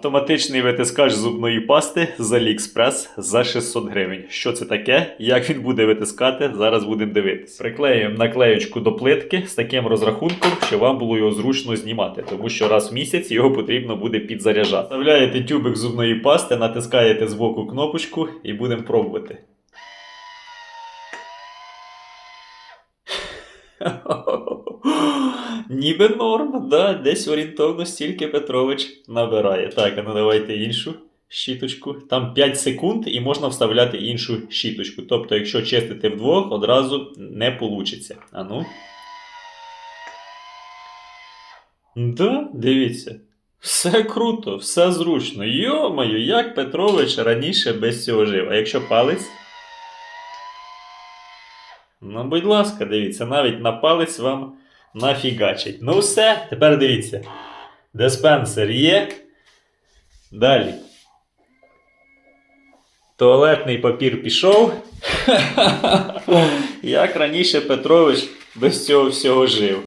Автоматичний витискач зубної пасти з AliExpress за 600 гривень. Що це таке? Як він буде витискати? Зараз будемо дивитися. Приклеюємо наклеючку до плитки з таким розрахунком, що вам було його зручно знімати, тому що раз в місяць його потрібно буде підзаряджати. Вставляєте тюбик зубної пасти, натискаєте збоку кнопочку і будемо пробувати. Ніби норм, да, десь орієнтовно стільки Петрович набирає. Так, а ну давайте іншу щіточку. Там 5 секунд і можна вставляти іншу щіточку. Тобто, якщо чистити вдвох, одразу не вийде. А ну. Да, дивіться. Все круто, все зручно. Йо-моє, як Петрович раніше без цього жив. А якщо палець. Ну, будь ласка, дивіться, навіть на палець вам нафігачить. Ну все, тепер дивіться. Диспенсер є. Далі. Туалетний папір пішов. Як раніше Петрович без цього всього жив.